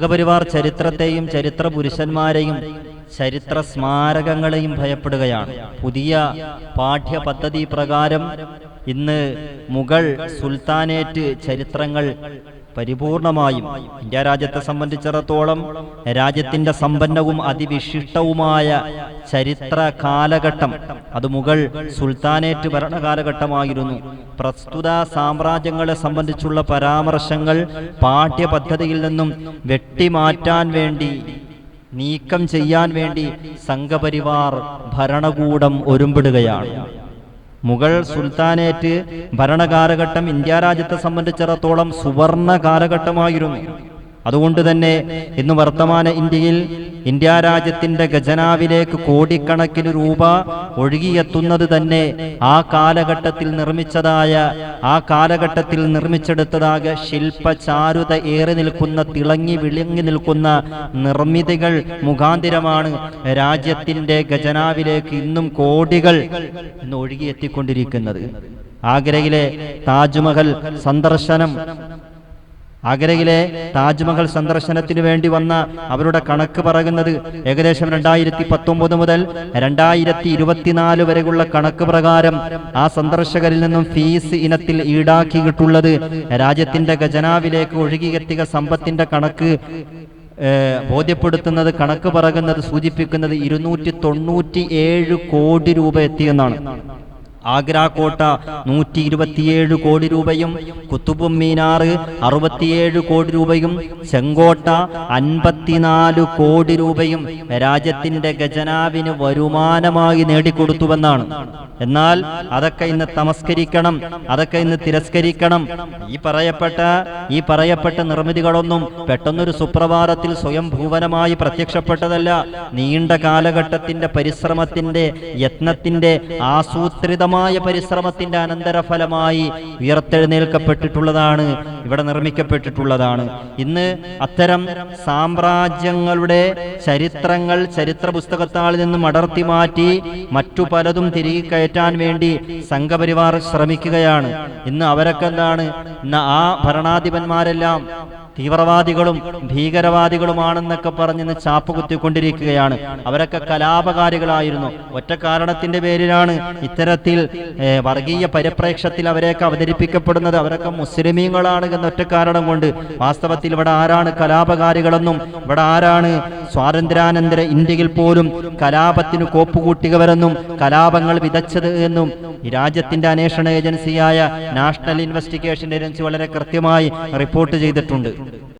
സംഘപരിവാർ ചരിത്രത്തെയും ചരിത്ര പുരുഷന്മാരെയും ചരിത്ര സ്മാരകങ്ങളെയും ഭയപ്പെടുകയാണ്. പുതിയ പാഠ്യപദ്ധതി പ്രകാരം ഇന്ന് മുഗൾ സുൽത്താനേറ്റ് ചരിത്രങ്ങൾ പരിപൂർണമായും. ഇന്ത്യ രാജ്യത്തെ സംബന്ധിച്ചിടത്തോളം രാജ്യത്തിന്റെ സമ്പന്നവും അതിവിശിഷ്ടവുമായ ചരിത്ര കാലഘട്ടം അത് മുഗൾ സുൽത്താനേറ്റ് ഭരണകാലഘട്ടമായിരുന്നു. പ്രസ്തുത സാമ്രാജ്യങ്ങളെ സംബന്ധിച്ചുള്ള പരാമർശങ്ങൾ പാഠ്യപദ്ധതിയിൽ നിന്നും വെട്ടിമാറ്റാൻ വേണ്ടി നീക്കം ചെയ്യാൻ വേണ്ടി സംഘപരിവാർ ഭരണകൂടം ഒരുമ്പിടുകയാണ്. മുഗൾ സുൽത്താനേറ്റ് ഭരണകാലഘട്ടം ഇന്ത്യ രാജ്യത്തെ സംബന്ധിച്ചിടത്തോളം സുവർണ കാലഘട്ടമായിരുന്നു അതുകൊണ്ട് തന്നെ ഇന്ന് വർത്തമാന ഇന്ത്യയിൽ ഇന്ത്യ രാജ്യത്തിന്റെ ഖജനാവിലേക്ക് കോടിക്കണക്കിന് രൂപ ഒഴുകിയെത്തുന്നത് തന്നെ ആ കാലഘട്ടത്തിൽ നിർമ്മിച്ചതായ ആ കാലഘട്ടത്തിൽ നിർമ്മിച്ചെടുത്തതാകെ ശില്പചാരുത ഏറി നിൽക്കുന്ന തിളങ്ങി വിളങ്ങി നിൽക്കുന്ന നിർമ്മിതികൾ മുഖാന്തിരമാണ് രാജ്യത്തിന്റെ ഖജനാവിലേക്ക് ഇന്നും കോടികൾ ഇന്ന് ഒഴുകിയെത്തിക്കൊണ്ടിരിക്കുന്നത്. ആഗ്രയിലെ താജ്മഹൽ സന്ദർശനം ആഗ്രയിലെ താജ്മഹൽ സന്ദർശനത്തിന് വേണ്ടി വന്ന അവരുടെ കണക്ക് പറയുന്നത് ഏകദേശം രണ്ടായിരത്തി പത്തൊമ്പത് മുതൽ രണ്ടായിരത്തി ഇരുപത്തിനാല് വരെയുള്ള കണക്ക് പ്രകാരം ആ സന്ദർശകരിൽ നിന്നും ഫീസ് ഇനത്തിൽ ഈടാക്കിയിട്ടുള്ളത് രാജ്യത്തിന്റെ ഖജനാവിലേക്ക് ഒഴുകിയെത്തിയ സമ്പത്തിന്റെ കണക്ക് ബോധ്യപ്പെടുത്തുന്നത് കണക്ക് പറയുന്നത് സൂചിപ്പിക്കുന്നത് ഇരുന്നൂറ്റി തൊണ്ണൂറ്റി ഏഴ് കോടി രൂപ എത്തിയെന്നാണ്. ആഗ്ര കോട്ട നൂറ്റി ഇരുപത്തിയേഴ് കോടി രൂപയും കുത്തുബും മീനാർ അറുപത്തിയേഴ് കോടി രൂപയും ചെങ്കോട്ട അൻപത്തിനാല് കോടി രൂപയും രാജ്യത്തിന്റെ ഖജനാവിന് വരുമാനമായി നേടിക്കൊടുത്തുവെന്നാണ്. എന്നാൽ അതൊക്കെ ഇന്ന് തമസ്കരിക്കണം അതൊക്കെ ഇന്ന് തിരസ്കരിക്കണം. ഈ പറയപ്പെട്ട ഈ പറയപ്പെട്ട നിർമ്മിതികളൊന്നും പെട്ടെന്നൊരു സുപ്രഭാതത്തിൽ സ്വയം ഭൂവനമായി പ്രത്യക്ഷപ്പെട്ടതല്ല. നീണ്ട കാലഘട്ടത്തിന്റെ പരിശ്രമത്തിന്റെ യത്നത്തിന്റെ ആസൂത്രിതമായ പരിശ്രമത്തിന്റെ അനന്തരഫലമായി ഉയർത്തെഴുന്നേൽക്കപ്പെട്ടിട്ടുള്ളതാണ് ഇവിടെ നിർമ്മിക്കപ്പെട്ടിട്ടുള്ളതാണ്. ഇന്ന് അത്തരം സാമ്രാജ്യങ്ങളുടെ ചരിത്രങ്ങൾ ചരിത്ര പുസ്തകത്താളിൽ നിന്നും അടർത്തി മാറ്റി മറ്റു പലതും തിരികെ കയറ്റാൻ വേണ്ടി സംഘപരിവാർ ശ്രമിക്കുകയാണ്. ഇന്ന് അവരൊക്കെ എന്താണ് ഇന്ന് ആ ഭരണാധിപന്മാരെല്ലാം തീവ്രവാദികളും ഭീകരവാദികളുമാണെന്നൊക്കെ പറഞ്ഞ് ചാപ്പുകുത്തിക്കൊണ്ടിരിക്കുകയാണ്. ചാപ്പ് അവരൊക്കെ കലാപകാരികളായിരുന്നു. ഒറ്റ കാരണത്തിന്റെ പേരിലാണ് ഇത്തരത്തിൽ വർഗീയ പരിപ്രേക്ഷത്തിൽ അവരെയൊക്കെ അവതരിപ്പിക്കപ്പെടുന്നത്. അവരൊക്കെ മുസ്ലിമീങ്ങളാണ് എന്ന ഒറ്റ കാരണം കൊണ്ട്. വാസ്തവത്തിൽ ഇവിടെ ആരാണ് കലാപകാരികളെന്നും ഇവിടെ ആരാണ് സ്വാതന്ത്ര്യാനന്തര ഇന്ത്യയിൽ പോലും കലാപത്തിന് കോപ്പുകൂട്ടിയവരെന്നും കലാപങ്ങൾ വിതച്ചത് എന്നും ഈ രാജ്യത്തിന്റെ അന്വേഷണ ഏജൻസിയായ നാഷണൽ ഇൻവെസ്റ്റിഗേഷൻ ഏജൻസി വളരെ കൃത്യമായി റിപ്പോർട്ട് ചെയ്തിട്ടുണ്ട്.